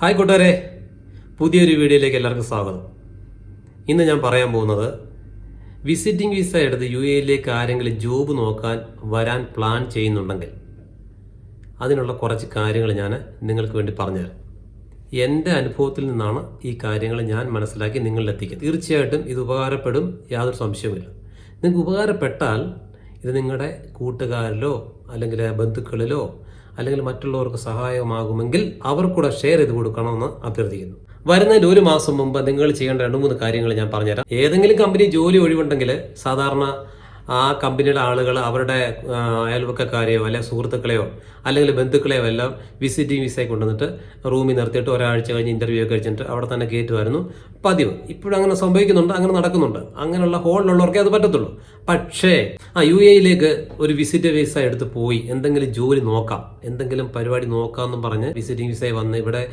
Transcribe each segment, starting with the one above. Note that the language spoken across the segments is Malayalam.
ഹായ് കൂട്ടുകാരെ. പുതിയൊരു വീഡിയോയിലേക്ക് എല്ലാവർക്കും സ്വാഗതം. ഇന്ന് ഞാൻ പറയാൻ പോകുന്നത് വിസിറ്റിംഗ് വിസ എടുത്ത് യു എയിലേക്ക് ആരെങ്കിലും ജോബ് നോക്കാൻ വരാൻ പ്ലാൻ ചെയ്യുന്നുണ്ടെങ്കിൽ അതിനുള്ള കുറച്ച് കാര്യങ്ങൾ ഞാൻ നിങ്ങൾക്ക് വേണ്ടി പറഞ്ഞുതരാം. എന്റെ അനുഭവത്തിൽ നിന്നാണ് ഈ കാര്യങ്ങൾ ഞാൻ മനസ്സിലാക്കി നിങ്ങളിലെത്തിക്കുന്നത് തീർച്ചയായിട്ടും ഇത് ഉപകാരപ്പെടും യാതൊരു സംശയവുമില്ല. നിങ്ങൾക്ക് ഉപകാരപ്പെട്ടാൽ ഇത് നിങ്ങളുടെ കൂട്ടുകാരിലോ അല്ലെങ്കിൽ ബന്ധുക്കളിലോ അല്ലെങ്കിൽ മറ്റുള്ളവർക്ക് സഹായമാകുമെങ്കിൽ അവർക്കൂടെ ഷെയർ ചെയ്ത് കൊടുക്കണമെന്ന് അഭ്യർത്ഥിക്കുന്നു. വരുന്നതിന് ഒരു മാസം മുമ്പ് നിങ്ങൾ ചെയ്യേണ്ട രണ്ട് മൂന്ന് കാര്യങ്ങൾ ഞാൻ പറഞ്ഞുതരാം. ഏതെങ്കിലും കമ്പനി ജോലി ഒഴിവുണ്ടെങ്കിൽ സാധാരണ ആ കമ്പനിയുടെ ആളുകൾ അവരുടെ അയൽവക്കക്കാരെയോ അല്ലെങ്കിൽ സുഹൃത്തുക്കളെയോ അല്ലെങ്കിൽ ബന്ധുക്കളെയോ എല്ലാം വിസിറ്റിംഗ് വിസയെ കൊണ്ടുവന്നിട്ട് റൂമിൽ നിർത്തിയിട്ട് ഒരാഴ്ച കഴിഞ്ഞ് ഇന്റർവ്യൂ ഒക്കെ കഴിച്ചിട്ട് അവിടെ തന്നെ കയറ്റുമായിരുന്നു. പതിവ്. ഇപ്പോഴും അങ്ങനെ സംഭവിക്കുന്നുണ്ട് അങ്ങനെ നടക്കുന്നുണ്ട്. അങ്ങനെയുള്ള ഹോളിലുള്ളവർക്കേ അത് പറ്റത്തുള്ളൂ. പക്ഷേ ആ യു എയിലേക്ക് ഒരു വിസിറ്റ് വിസ എടുത്ത് പോയി. എന്തെങ്കിലും ജോലി നോക്കാം. എന്തെങ്കിലും പരിപാടി നോക്കാമെന്നും പറഞ്ഞ് വിസിറ്റിംഗ് വിസയിൽ വന്ന് ഇവിടെ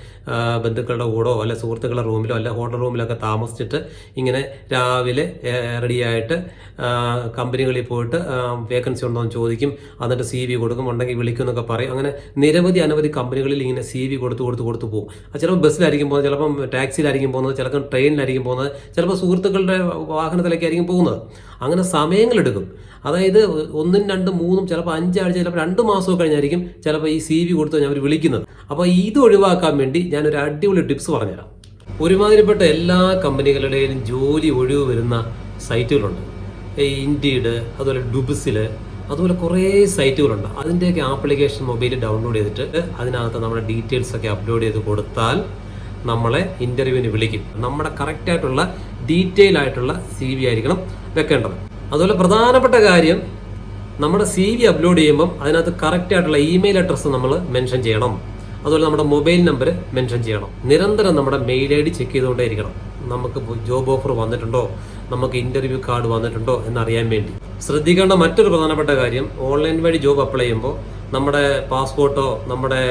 ബന്ധുക്കളുടെ കൂടോ അല്ലെ സുഹൃത്തുക്കളുടെ റൂമിലോ അല്ലെ ഹോട്ടൽ റൂമിലൊക്കെ താമസിച്ചിട്ട് ഇങ്ങനെ രാവിലെ റെഡിയായിട്ട് കമ്പനികളിൽ പോയിട്ട് വേക്കൻസി ഉണ്ടോ എന്ന് ചോദിക്കും. എന്നിട്ട് സി വി കൊടുക്കും. ഉണ്ടെങ്കിൽ വിളിക്കും എന്നൊക്കെ പറയും. അങ്ങനെ നിരവധി അനവധി കമ്പനികളിൽ ഇങ്ങനെ സി വി കൊടുത്ത് കൊടുത്ത് കൊടുത്ത് പോകും. ചിലപ്പോൾ ബസ്സിലായിരിക്കും പോകുന്നത് ചിലപ്പം ടാക്സിയിലായിരിക്കും പോകുന്നത് ചിലപ്പം ട്രെയിനിലായിരിക്കും പോകുന്നത് ചിലപ്പോൾ സുഹൃത്തുക്കളുടെ വാഹനത്തിലൊക്കെ ആയിരിക്കും പോകുന്നത്. അങ്ങനെ സമയങ്ങളെടുക്കും അതായത് ഒന്നും രണ്ടും മൂന്നും ചിലപ്പോൾ അഞ്ചാഴ്ച ചിലപ്പോൾ രണ്ട് മാസമൊക്കെ കഴിഞ്ഞായിരിക്കും ചിലപ്പോൾ ഈ സി വി കൊടുത്ത് ഞാൻ അവർ വിളിക്കുന്നത്. അപ്പോൾ ഇത് ഒഴിവാക്കാൻ വേണ്ടി ഞാനൊരു അടിപൊളി ടിപ്സ് പറഞ്ഞുതരാം. ഒരുമാതിരിപ്പെട്ട എല്ലാ കമ്പനികളുടെയും ജോലി ഒഴിവ് വരുന്ന സൈറ്റുകളുണ്ട്. ഇൻഡീഡ് അതുപോലെ ഡുബിസിൽ അതുപോലെ കുറേ സൈറ്റുകളുണ്ട്. അതിന്റെയൊക്കെ ആപ്ലിക്കേഷൻ മൊബൈൽ ഡൗൺലോഡ് ചെയ്തിട്ട് അതിനകത്ത് നമ്മുടെ ഡീറ്റെയിൽസ് ഒക്കെ അപ്ലോഡ് ചെയ്ത് കൊടുത്താൽ നമ്മളെ ഇന്റർവ്യൂവിന് വിളിക്കും. നമ്മുടെ കറക്റ്റ് ആയിട്ടുള്ള ഡീറ്റെയിൽ ആയിട്ടുള്ള സി വി ആയിരിക്കണം വെക്കേണ്ടത്. അതുപോലെ പ്രധാനപ്പെട്ട കാര്യം നമ്മുടെ സി വി അപ്ലോഡ് ചെയ്യുമ്പം അതിനകത്ത് കറക്റ്റ് ആയിട്ടുള്ള ഇമെയിൽ അഡ്രസ്സ് നമ്മൾ മെൻഷൻ ചെയ്യണം. അതുപോലെ നമ്മുടെ മൊബൈൽ നമ്പർ മെൻഷൻ ചെയ്യണം. നിരന്തരം നമ്മുടെ മെയിൽ ഐ ഡി ചെക്ക് ചെയ്തുകൊണ്ടേ ഇരിക്കണം നമുക്ക് ജോബ് ഓഫർ വന്നിട്ടുണ്ടോ? നമുക്ക് ഇന്റർവ്യൂ കാർഡ് വന്നിട്ടുണ്ടോ എന്നറിയാൻ വേണ്ടി. ശ്രദ്ധിക്കേണ്ട മറ്റൊരു പ്രധാനപ്പെട്ട കാര്യം ഓൺലൈൻ വഴി ജോബ് അപ്ലൈ ചെയ്യുമ്പോൾ നമ്മുടെ പാസ്പോർട്ടോ നമ്മുടെ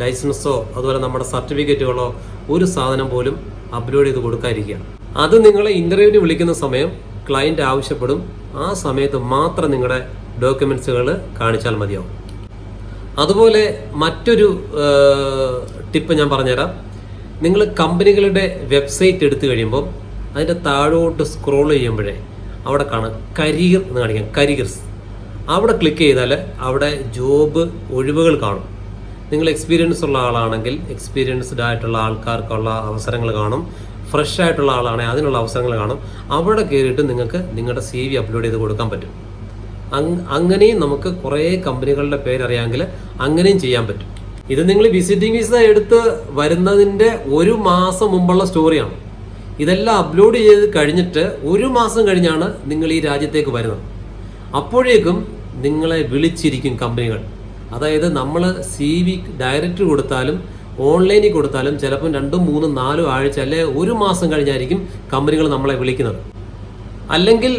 ലൈസൻസോ അതുപോലെ നമ്മുടെ സർട്ടിഫിക്കറ്റുകളോ ഒരു സാധനം പോലും അപ്ലോഡ് ചെയ്ത് കൊടുക്കാതിരിക്കുക. അത് നിങ്ങളെ ഇന്റർവ്യൂവിന് വിളിക്കുന്ന സമയം ക്ലയന്റ് ആവശ്യപ്പെടും. ആ സമയത്ത് മാത്രം നിങ്ങളുടെ ഡോക്യുമെന്റ്സുകൾ കാണിച്ചാൽ മതിയാവും. അതുപോലെ മറ്റൊരു ടിപ്പ് ഞാൻ പറഞ്ഞുതരാം. നിങ്ങൾ കമ്പനികളുടെ വെബ്സൈറ്റ് എടുത്തു കഴിയുമ്പോൾ അതിന്റെ താഴോട്ട് സ്ക്രോൾ ചെയ്യുമ്പോഴേ അവിടെ കാണാം കരിയർ എന്ന് കാണിക്കാം. കരിയർസ് അവിടെ ക്ലിക്ക് ചെയ്താൽ അവിടെ ജോബ് ഒഴിവുകൾ കാണും. നിങ്ങൾ എക്സ്പീരിയൻസ് ഉള്ള ആളാണെങ്കിൽ എക്സ്പീരിയൻസ്ഡ് ആയിട്ടുള്ള ആൾക്കാർക്കുള്ള അവസരങ്ങൾ കാണും. ഫ്രഷ് ആയിട്ടുള്ള ആളാണെങ്കിൽ അതിനുള്ള അവസരങ്ങൾ കാണും. അവിടെ കയറിയിട്ട് നിങ്ങൾക്ക് നിങ്ങളുടെ സി വി അപ്ലോഡ് ചെയ്ത് കൊടുക്കാൻ പറ്റും. അങ് അങ്ങനെയും നമുക്ക് കുറേ കമ്പനികളുടെ പേരറിയാമെങ്കിൽ അങ്ങനെയും ചെയ്യാൻ പറ്റും. ഇത് നിങ്ങൾ വിസിറ്റിംഗ് വിസ എടുത്ത് വരുന്നതിന്റെ ഒരു മാസം മുമ്പുള്ള സ്റ്റോറിയാണ് ഇതെല്ലാം അപ്ലോഡ് ചെയ്ത് കഴിഞ്ഞിട്ട് ഒരു മാസം കഴിഞ്ഞാണ് നിങ്ങൾ ഈ രാജ്യത്തേക്ക് വരുന്നത്. അപ്പോഴേക്കും നിങ്ങളെ വിളിച്ചിരിക്കും കമ്പനികൾ. അതായത് നമ്മൾ സി വി ഡയറക്റ്റ് കൊടുത്താലും ഓൺലൈനിൽ കൊടുത്താലും ചിലപ്പം രണ്ടും മൂന്നും നാലും ആഴ്ച അല്ലെ ഒരു മാസം കഴിഞ്ഞായിരിക്കും കമ്പനികൾ നമ്മളെ വിളിക്കുന്നത്. അല്ലെങ്കിൽ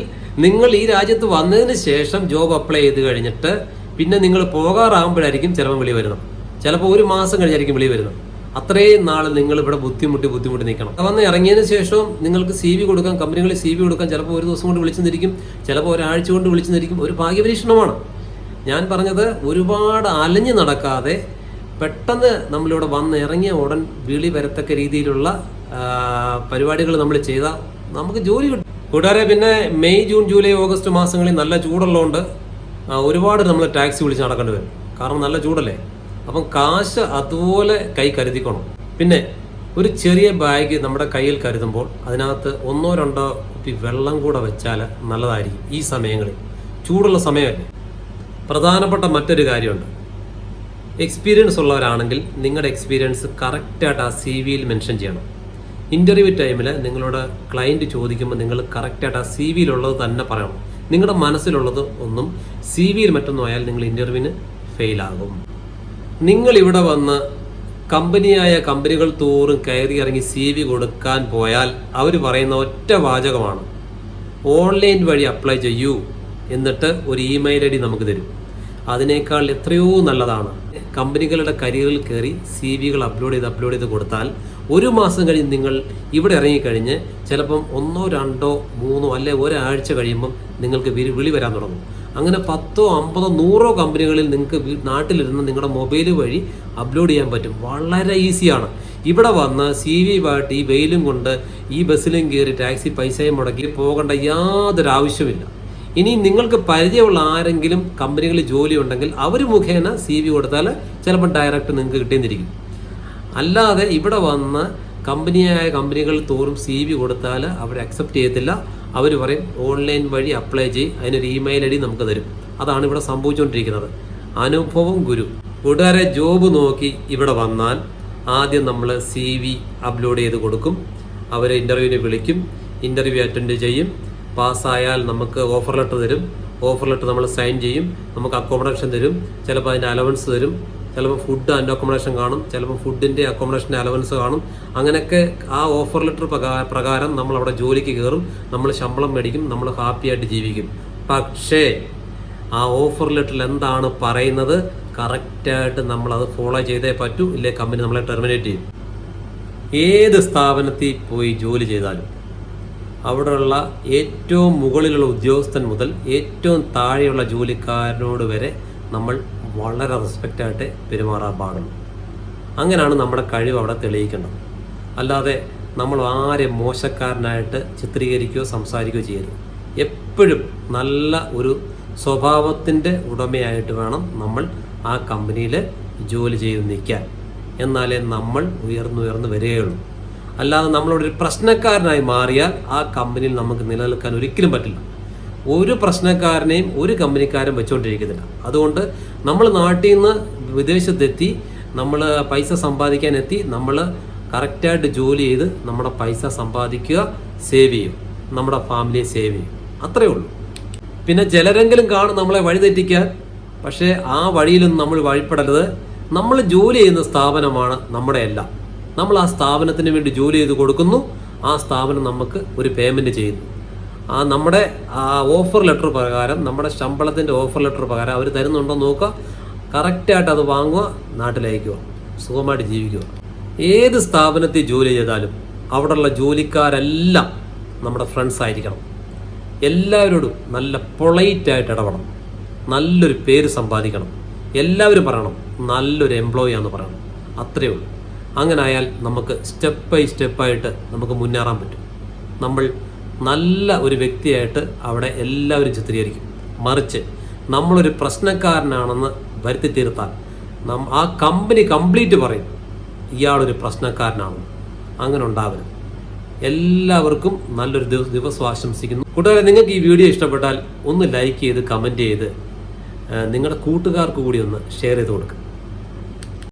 നിങ്ങൾ ഈ രാജ്യത്ത് വന്നതിന് ശേഷം ജോബ് അപ്ലൈ ചെയ്ത് കഴിഞ്ഞിട്ട് പിന്നെ നിങ്ങൾ പോകാറാകുമ്പോഴായിരിക്കും ചിലപ്പോൾ വിളി വരുന്നത്. ചിലപ്പോൾ ഒരു മാസം കഴിഞ്ഞായിരിക്കും വിളി വരുന്നത്. അത്രയും നാൾ നിങ്ങൾ ഇവിടെ ബുദ്ധിമുട്ടി ബുദ്ധിമുട്ടി നിൽക്കണം. വന്ന് ഇറങ്ങിയതിന് ശേഷവും നിങ്ങൾക്ക് സി വി കൊടുക്കാം കമ്പനികളിൽ സി വി കൊടുക്കാം ചിലപ്പോൾ ഒരു ദിവസം കൊണ്ട് വിളിച്ചു നിന്നിരിക്കും ചിലപ്പോൾ ഒരാഴ്ച കൊണ്ട് വിളിച്ചു നിന്നിരിക്കും ഒരു ഭാഗ്യപരീക്ഷണമാണ്. ഞാൻ പറഞ്ഞത് ഒരുപാട് അലഞ്ഞു നടക്കാതെ പെട്ടെന്ന് നമ്മളിവിടെ വന്ന് ഇറങ്ങിയ ഉടൻ വിളി വരത്തക്ക രീതിയിലുള്ള പരിപാടികൾ നമ്മൾ ചെയ്താൽ നമുക്ക് ജോലി കിട്ടും. കൂടാതെ പിന്നെ മെയ് ജൂൺ ജൂലൈ ഓഗസ്റ്റ് മാസങ്ങളിൽ നല്ല ചൂടുള്ളതുകൊണ്ട് ഒരുപാട് നമ്മൾ ടാക്സി വിളിച്ച് നടക്കേണ്ടി വരും. കാരണം നല്ല ചൂടല്ലേ? അപ്പം കാശ് അതുപോലെ കൈ കരുതിക്കണം. പിന്നെ ഒരു ചെറിയ ബാഗ് നമ്മുടെ കയ്യിൽ കരുതുമ്പോൾ അതിനകത്ത് ഒന്നോ രണ്ടോ കുപ്പി വെള്ളം കൂടെ വെച്ചാൽ നല്ലതായിരിക്കും ഈ സമയങ്ങളിൽ. ചൂടുള്ള സമയമല്ലേ. പ്രധാനപ്പെട്ട മറ്റൊരു കാര്യമുണ്ട്. എക്സ്പീരിയൻസ് ഉള്ളവരാണെങ്കിൽ നിങ്ങളുടെ എക്സ്പീരിയൻസ് കറക്റ്റായിട്ട് ആ സി വിയിൽ മെൻഷൻ ചെയ്യണം. ഇന്റർവ്യൂ ടൈമിൽ നിങ്ങളോട് ക്ലയന്റ് ചോദിക്കുമ്പോൾ നിങ്ങൾ കറക്റ്റായിട്ട് ആ സി വിയിലുള്ളത് തന്നെ പറയണം. നിങ്ങളുടെ മനസ്സിലുള്ളത് ഒന്നും സി വിയിൽ മറ്റൊന്നും ആയാൽ നിങ്ങൾ ഇന്റർവ്യൂവിന് ഫെയിലാകും നിങ്ങൾ ഇവിടെ വന്ന് കമ്പനിയായ കമ്പനികൾ തോറും കയറി ഇറങ്ങി സി വി കൊടുക്കാൻ പോയാൽ അവർ പറയുന്ന ഒറ്റ വാചകമാണ്. ഓൺലൈൻ വഴി അപ്ലൈ ചെയ്യൂ എന്നിട്ട് ഒരു ഇമെയിൽ ഐ ഡി നമുക്ക് തരും. അതിനേക്കാൾ എത്രയോ നല്ലതാണ്. കമ്പനികളുടെ കരിയറിൽ കയറി സി വികൾ അപ്ലോഡ് ചെയ്ത് അപ്ലോഡ് ചെയ്ത് കൊടുത്താൽ ഒരു മാസം കഴിഞ്ഞ് നിങ്ങൾ ഇവിടെ ഇറങ്ങിക്കഴിഞ്ഞ് ചിലപ്പം ഒന്നോ രണ്ടോ മൂന്നോ അല്ലെ ഒരാഴ്ച കഴിയുമ്പം നിങ്ങൾക്ക് വിളി വരാൻ തുടങ്ങും. അങ്ങനെ പത്തോ അമ്പതോ നൂറോ കമ്പനികളിൽ നിങ്ങൾക്ക് നാട്ടിലിരുന്ന് നിങ്ങളുടെ മൊബൈൽ വഴി അപ്ലോഡ് ചെയ്യാൻ പറ്റും. വളരെ ഈസിയാണ്. ഇവിടെ വന്ന് സി വി വാട്ടി ഈ വെയിലും കൊണ്ട് ഈ ബസ്സിലും കയറി ടാക്സി പൈസയും മുടക്കി പോകേണ്ട യാതൊരു ആവശ്യമില്ല ഇനി നിങ്ങൾക്ക് പരിചയമുള്ള ആരെങ്കിലും കമ്പനികളിൽ ജോലി ഉണ്ടെങ്കിൽ അവർ മുഖേന സി വി കൊടുത്താൽ ചിലപ്പോൾ ഡയറക്റ്റ് നിങ്ങൾക്ക് കിട്ടിയെന്നിരിക്കും. അല്ലാതെ ഇവിടെ വന്ന് കമ്പനിയായ കമ്പനികൾ തോറും സി വി കൊടുത്താൽ അവർ അക്സെപ്റ്റ് ചെയ്യത്തില്ല. അവർ പറയും ഓൺലൈൻ വഴി അപ്ലൈ ചെയ്യും. അതിനൊരു ഇമെയിൽ ഐ ഡി നമുക്ക് തരും. അതാണ് ഇവിടെ സംഭവിച്ചുകൊണ്ടിരിക്കുന്നത് അനുഭവം ഗുരു. കൂട്ടുകാരെ ജോബ് നോക്കി ഇവിടെ വന്നാൽ ആദ്യം നമ്മൾ സി വി അപ്ലോഡ് ചെയ്ത് കൊടുക്കും. അവർ ഇന്റർവ്യൂവിന് വിളിക്കും. ഇന്റർവ്യൂ അറ്റൻഡ് ചെയ്യും. പാസ്സായാൽ നമുക്ക് ഓഫർ ലെറ്റർ തരും. ഓഫർ ലെറ്റർ നമ്മൾ സൈൻ ചെയ്യും. നമുക്ക് അക്കോമഡേഷൻ തരും. ചിലപ്പോൾ അതിന്റെ അലവൻസ് തരും. ചിലപ്പോൾ ഫുഡ് ആൻഡ് അക്കോമഡേഷൻ കാണും ചിലപ്പോൾ ഫുഡിന്റെ അക്കോമഡേഷന്റെ അലവൻസ് കാണും. അങ്ങനെയൊക്കെ ആ ഓഫർ ലെറ്റർ പ്രകാരം നമ്മൾ അവിടെ ജോലിക്ക് കയറും നമ്മൾ ശമ്പളം മേടിക്കും നമ്മൾ ഹാപ്പിയായിട്ട് ജീവിക്കും. പക്ഷേ ആ ഓഫർ ലെറ്ററിൽ എന്താണ് പറയുന്നത്? കറക്റ്റായിട്ട് നമ്മൾ അത് ഫോളോ ചെയ്തേ പറ്റൂ ഇല്ലേ കമ്പനി നമ്മളെ ടെർമിനേറ്റ് ചെയ്യും. ഏത് സ്ഥാപനത്തിൽ പോയി ജോലി ചെയ്താലും അവിടെയുള്ള ഏറ്റവും മുകളിലുള്ള ഉദ്യോഗസ്ഥൻ മുതൽ ഏറ്റവും താഴെയുള്ള ജോലിക്കാരനോട് വരെ നമ്മൾ വളരെ റെസ്പെക്റ്റായിട്ട് പെരുമാറാൻ പാടുള്ളൂ. അങ്ങനെയാണ് നമ്മുടെ കഴിവ് അവിടെ തെളിയിക്കേണ്ടത്. അല്ലാതെ നമ്മൾ ആരെ മോശക്കാരനായിട്ട് ചിത്രീകരിക്കുകയോ സംസാരിക്കുകയോ ചെയ്യരുത്. എപ്പോഴും നല്ല ഒരു സ്വഭാവത്തിന്റെ ഉടമയായിട്ട് വേണം നമ്മൾ ആ കമ്പനിയിൽ ജോലി ചെയ്ത് നിൽക്കാൻ. എന്നാലേ നമ്മൾ ഉയർന്നുയർന്ന് വരികയുള്ളൂ. അല്ലാതെ നമ്മളോടൊരു പ്രശ്നക്കാരനായി മാറിയാൽ ആ കമ്പനിയിൽ നമുക്ക് നിലനിൽക്കാൻ ഒരിക്കലും പറ്റില്ല. ഒരു പ്രശ്നക്കാരനെയും ഒരു കമ്പനിക്കാരും വെച്ചുകൊണ്ടിരിക്കുന്നില്ല അതുകൊണ്ട് നമ്മൾ നാട്ടിൽ നിന്ന് വിദേശത്തെത്തി നമ്മൾ പൈസ സമ്പാദിക്കാൻ എത്തി നമ്മൾ കറക്റ്റായിട്ട് ജോലി ചെയ്ത് നമ്മുടെ പൈസ സമ്പാദിക്കുക സേവ് ചെയ്യും. നമ്മുടെ ഫാമിലിയെ സേവ് ചെയ്യും. അത്രയേ ഉള്ളൂ. പിന്നെ ചിലരെങ്കിലും കാണും നമ്മളെ വഴിതെറ്റിക്കാൻ. പക്ഷേ ആ വഴിയിലൊന്നും നമ്മൾ വഴിപ്പെടരുത്. നമ്മൾ ജോലി ചെയ്യുന്ന സ്ഥാപനമാണ് നമ്മുടെ എല്ലാം. നമ്മൾ ആ സ്ഥാപനത്തിന് വേണ്ടി ജോലി ചെയ്ത് കൊടുക്കുന്നു. ആ സ്ഥാപനം നമുക്ക് ഒരു പേയ്മെന്റ് ചെയ്യുന്നു. ആ നമ്മുടെ ഓഫർ ലെറ്റർ പ്രകാരം നമ്മുടെ ശമ്പളത്തിന്റെ ഓഫർ ലെറ്റർ പ്രകാരം അവർ തരുന്നുണ്ടോ നോക്കുക. കറക്റ്റായിട്ട് അത് വാങ്ങുക നാട്ടിലയക്കുക. സുഖമായിട്ട് ജീവിക്കുക. ഏത് സ്ഥാപനത്തിൽ ജോലി ചെയ്താലും അവിടെയുള്ള ജോലിക്കാരെല്ലാം നമ്മുടെ ഫ്രണ്ട്സ് ആയിരിക്കണം. എല്ലാവരോടും നല്ല പൊളൈറ്റായിട്ട് ഇടപെടണം. നല്ലൊരു പേര് സമ്പാദിക്കണം. എല്ലാവരും പറയണം നല്ലൊരു എംപ്ലോയി ആണെന്ന് പറയണം. അത്രയേ ഉള്ളൂ. അങ്ങനെ ആയാൽ നമുക്ക് സ്റ്റെപ്പ് ബൈ സ്റ്റെപ്പായിട്ട് നമുക്ക് മുന്നേറാൻ പറ്റും. നമ്മൾ നല്ല ഒരു വ്യക്തിയായിട്ട് അവിടെ എല്ലാവരും ചിത്രീകരിക്കും. മറിച്ച് നമ്മളൊരു പ്രശ്നക്കാരനാണെന്ന് വരുത്തി തീർത്താൽ നം ആ കമ്പനി കംപ്ലീറ്റ് പറയും ഇയാളൊരു പ്രശ്നക്കാരനാണെന്ന്. അങ്ങനെ ഉണ്ടാവരുത്. എല്ലാവർക്കും നല്ലൊരു ദിവ- ദിവസം ആശംസിക്കുന്നു. കൂട്ടുകാരെ നിങ്ങൾക്ക് ഈ വീഡിയോ ഇഷ്ടപ്പെട്ടാൽ ഒന്ന് ലൈക്ക് ചെയ്ത് കമന്റ് ചെയ്ത് നിങ്ങളുടെ കൂട്ടുകാർക്ക് കൂടി ഒന്ന് ഷെയർ ചെയ്ത് കൊടുക്കുക